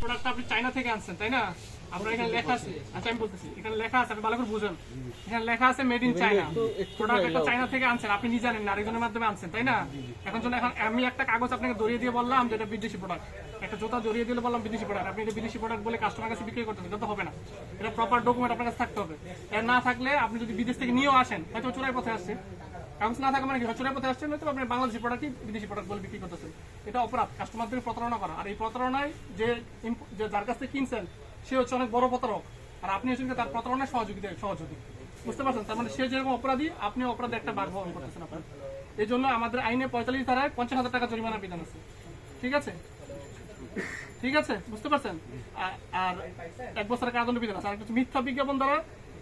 প্রোডাক্টটা আপনি চায়না থেকে আনছেন তাই না? আপনার এখানে লেখা আছে। আচ্ছা আমি বলতেছি এখানে লেখা আছে আপনি ভালো করে বুঝেন। এখানে লেখা আছে মেড ইন চায়না প্রোডাক্ট একটা চায়না থেকে আনছেন আপনি নিজে জানেন না আরেকজনের মাধ্যমে আনছেন তাই না? এখন এখন আমি একটা কাগজ আপনাকে ধরিয়ে দিয়ে বললাম যে এটা বিদেশি প্রোডাক্ট একটা জুতা ধরিয়ে দিলে বললাম বিদেশি প্রোডাক্ট আপনি এটা বিদেশি প্রোডাক্ট বলে কাস্টমার কাছে বিক্রি করতেন এটা তো হবে না। এটা প্রপার ডকুমেন্ট আপনার কাছে থাকতে হবে। না থাকলে আপনি যদি বিদেশ থেকে নিয়েও আসেন হয়তো চোরাই পথে আসছে। কাগজ না থাকা মানে কি চোরাই পথে আসছেন আপনি বাংলাদেশি প্রোডাক্টই বিদেশি প্রোডাক্ট বলে বিক্রি করতেছেন। এটা অপরাধ কাস্টমারদের প্রতারণা করা। আর এই প্রতারণায় যে যার কাছ থেকে কিনছেন, সে হচ্ছে অনেক বড় প্রতারক। আর আপনি হচ্ছেন তার প্রতারণায় সহযোগিতা সহযোগী। বুঝতে পারছেন? তার মানে সে যেরকম অপরাধী, আপনি অপরাধে একটা ভাগ বহন করতেছেন আপনার। এই জন্য আমাদের আইনে পঁয়তাল্লিশ ধারায় পঞ্চাশ হাজার টাকা জরিমানা বিধান আছে। ঠিক আছে? ঠিক আছে? বুঝতে পারছেন? আর এক বছরের কারণ বিধান আছে। আর হচ্ছে মিথ্যা বিজ্ঞাপন দ্বারা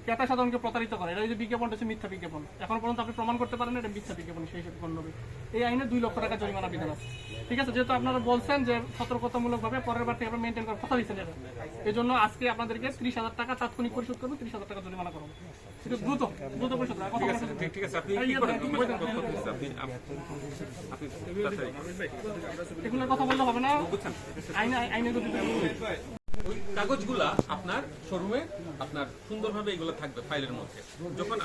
ক্রেতা সাধারণকে প্রতারিত করে এটা এই যে বিজ্ঞাপনটা হচ্ছে মিথ্যা বিজ্ঞাপন এখন পর্যন্ত আপনি প্রমাণ করতে পারেন এটা মিথ্যা বিজ্ঞাপন সেই হিসেবে গণ্য হবে এই আইনে দুই লক্ষ টাকা জরিমানা বিধান আছে ঠিক আছে যেহেতু আপনারা বলছেন যে সতর্কতামূলকভাবে পরের বার থেকে মেনটেন করার কথা দিচ্ছেন এটা এই জন্য আজকে আপনাদেরকে ত্রিশ হাজার টাকা তাৎক্ষণিক পরিশোধ করব ত্রিশ হাজার টাকা জরিমানা করব দ্রুত দ্রুত পরিশোধ এগুলোর কথা বললে হবে না আইনে আইনে যদি ওই কাগজগুলা আপনার শোরুমে আপনার সুন্দরভাবে এগুলো থাকবে ফাইলের মধ্যে। যখন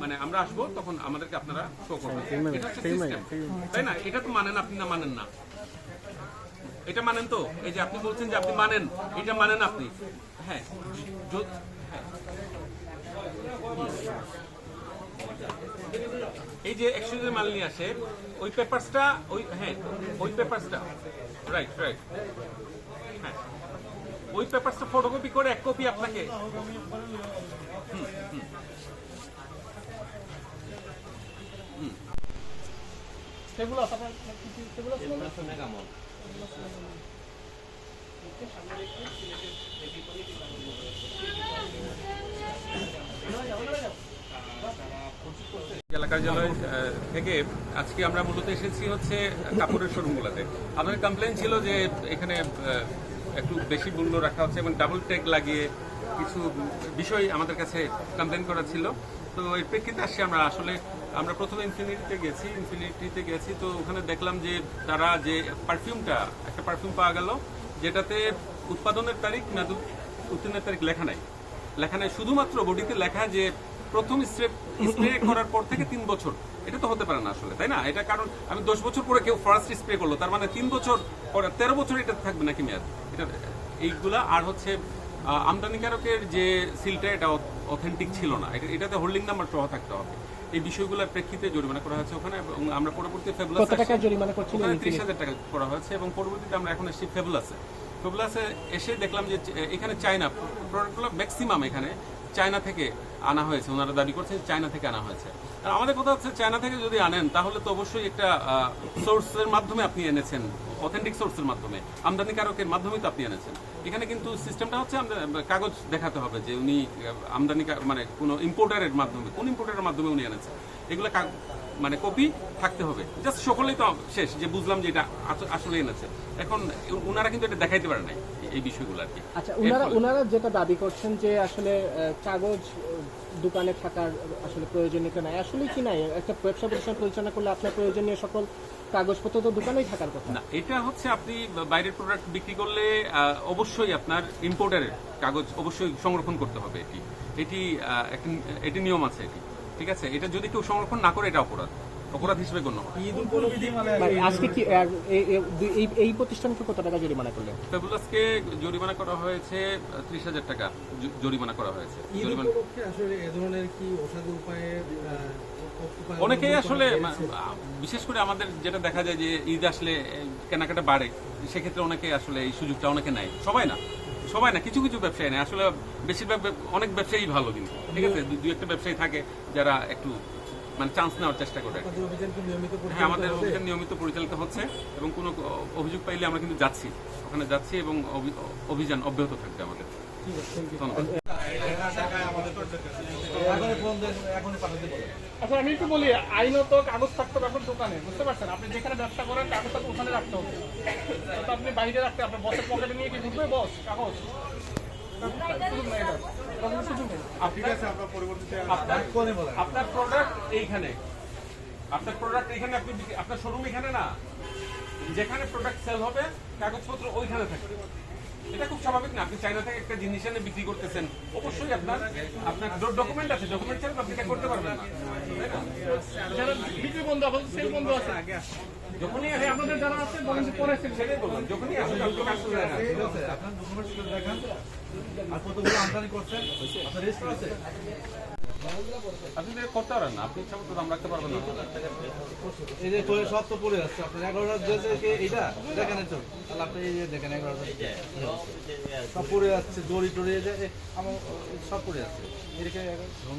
মানে আমরা আসব তখন আমাদেরকে আপনারা শো করবেন। তাই না? এটা তো মানেন আপনি না মানেন না? এটা মানেন তো? এই যে আপনি বলছেন যে আপনি মানেন এটা মানেন আপনি। হ্যাঁ হ্যাঁ। এই যে এক্সচেঞ্জের মাল নিয়ে আসে ওই পেপারসটা ওই হ্যাঁ ওই পেপারসটা রাইট রাইট ওই পেপারসটা ফটোকপি করে এক কপি আপনাকে? কার্যালয় থেকে আজকে আমরা মূলত এসেছি হচ্ছে কাপড়ের শোরুমগুলোতে। আমাদের কমপ্লেন ছিল যে এখানে একটু বেশি মূল্য রাখা হচ্ছে এবং ডাবল ট্যাগ লাগিয়ে কিছু বিষয় আমাদের কাছে কমপ্লেন করা ছিল। তো এর প্রেক্ষিতে আসছি আমরা। আসলে আমরা প্রথমে ইনফিনিটিতে গেছি ইনফিনিটিতে গেছি তো ওখানে দেখলাম যে তারা যে পারফিউমটা একটা পারফিউম পাওয়া গেল, যেটাতে উৎপাদনের তারিখ মেয়াদ উত্তীর্ণের তারিখ লেখা নাই। লেখা নাই। শুধুমাত্র বডিতে লেখা যে প্রথম স্প্রে করার পর থেকে তিন বছর। এটা তো হতে পারে না আসলে তাই না? এটা কারণ আমি দশ বছর পরে কেউ ফার্স্ট স্প্রে করল তার মানে তিন বছর পরে তেরো বছর এটা থাকবে নাকি মেয়াদ? এটা এইগুলা আর হচ্ছে আমদানিকারকের যে সিলটা এটা অথেন্টিক ছিল না। এটাতে হোল্ডিং নাম্বার সহ থাকতে হবে। এই বিষয়গুলোর প্রেক্ষিতে জরিমানা করা হয়েছে ওখানে এবং আমরা পরবর্তী টাকা জরিমানা করছিল ওখানে ত্রিশ হাজার টাকা করা হয়েছে এবং পরবর্তীতে আমরা এখন এসেছি ফেবুলাসে ফেবুলাসে এসে দেখলাম যে এখানে চায়না প্রোডাক্টগুলো ম্যাক্সিমাম এখানে চায়না থেকে আনা হয়েছে, ওনারা দাবি করছেন চায়না থেকে আনা হয়েছে। আর আমাদের কথা হচ্ছে চায়না থেকে যদি আনেন, তাহলে তো অবশ্যই একটা সোর্সের মাধ্যমে আপনি এনেছেন অথেন্টিক সোর্সের মাধ্যমে। আমদানিকারকের মাধ্যমেই তো আপনি এনেছেন। এখানে কিন্তু সিস্টেমটা হচ্ছে কাগজ দেখাতে হবে যে উনি আমদানি মানে কোনো ইম্পোর্টারের মাধ্যমে, কোন ইম্পোর্টারের মাধ্যমে উনি এনেছেন। এগুলো মানে কপি থাকতে হবে। জাস্ট সকলেই তো শেষ, যে বুঝলাম যে এটা আসলে এনেছে। এখন ওনারা কিন্তু এটা দেখাইতে পারে নাই। এই বিষয়গুলো আর কি। আচ্ছা ওনারা ওনারা যেটা দাবি করছেন যে আসলে কাগজ দোকানে থাকার আসলে প্রয়োজনীয়তা নাই। আসলে কি নাই? একটা ব্যবসা প্রতিষ্ঠান পরিচালনা করলে আপনার প্রয়োজনীয় সকল কাগজপত্র তো দোকানেই থাকার কথা। না এটা হচ্ছে আপনি বাইরের প্রোডাক্ট বিক্রি করলে আহ, অবশ্যই আপনার ইম্পোর্টারের কাগজ অবশ্যই সংরক্ষণ করতে হবে এটি। এটি আহ, এটি নিয়ম আছে এটি। ঠিক আছে? এটা যদি কেউ সংরক্ষণ না করে এটা অপরাধ। অপরাধ হিসেবে গণ্য মানে আজকে কি এই- প্রতিষ্ঠানকে কত টাকা জরিমানা করলেন? ফেবুলাসকে জরিমানা করা হয়েছে ত্রিশ হাজার টাকা জরিমানা করা হয়েছে। অনেকেই আসলে? বিশেষ করে আমাদের যেটা দেখা যায় যে ঈদ আসলে কেনাকাটা বাড়ে সেক্ষেত্রে অনেকে আসলে এই সুযোগটা অনেকে নেয়। সবাই না সবাই না কিছু কিছু ব্যবসায়ী নেয়। আসলে বেশিরভাগ অনেক ব্যবসায়ী ভালো কিন্তু ঠিক আছে? দু একটা ব্যবসায়ী থাকে যারা একটু মানে চান্স নেওয়ার চেষ্টা করে। হ্যাঁ আমাদের অভিযান নিয়মিত পরিচালিত হচ্ছে এবং কোনো অভিযোগ পাইলে আমরা কিন্তু যাচ্ছি। ওখানে যাচ্ছি এবং অভিযান অব্যাহত থাকবে আমাদের। ধন্যবাদ। এখনই ফোন দেন, এখনই পাঠাতে বলেন। আচ্ছা আমি একটু বলি আইনত কাগজ থাকতে হবে আপনার দোকানে বুঝতে পারছেন? আপনি যেখানে ব্যবসা করেন কাগজটা ওখানে রাখতে হবে। তো আপনি বাইরে রাখতে আপনার বসের পকেটে নিয়ে কি ঢুকবে বস কাগজ। আপনার প্রোডাক্ট এইখানে। প্রোডাক্ট এখানে আপনি আপনার শোরুম এখানে না। যেখানে প্রোডাক্ট সেল হবে, কাগজপত্র ওইখানে থাকবে। এটা খুব স্বাভাবিক না। আপনি চাইনা থেকে একটা জিনিস এনে বিক্রি করতেছেন অবশ্যই আপনার আপনার ডকুমেন্ট আছে ডকুমেন্ট ছাড়া আপনি এটা করতে পারবেন না। তাই না? বিক্রি বন্ধ আছে সেল বন্ধ আছে। যখনই এই আপনাদের যারা আছে বলেন যে পরে সেল সেটাই বললাম যখনই আসুন আপনি কাজ করে দেখান। আপনার ডকুমেন্টস দেখান। আর কতগুলো আমদানি করছেন? আপনার রেজিস্টার আছে? আপনি করতে পারেন আপনি ইচ্ছা মতো দাম রাখতে পারবেন না। এই যে পরে সব তো পড়ে যাচ্ছে। আপনার যে এইটা? দেখেন তো তাহলে আপনি এই যে দেখেন এগারোটা সব পড়ে যাচ্ছে দড়ি টড়ি আমার সব পড়ে যাচ্ছে। এদিকে এখন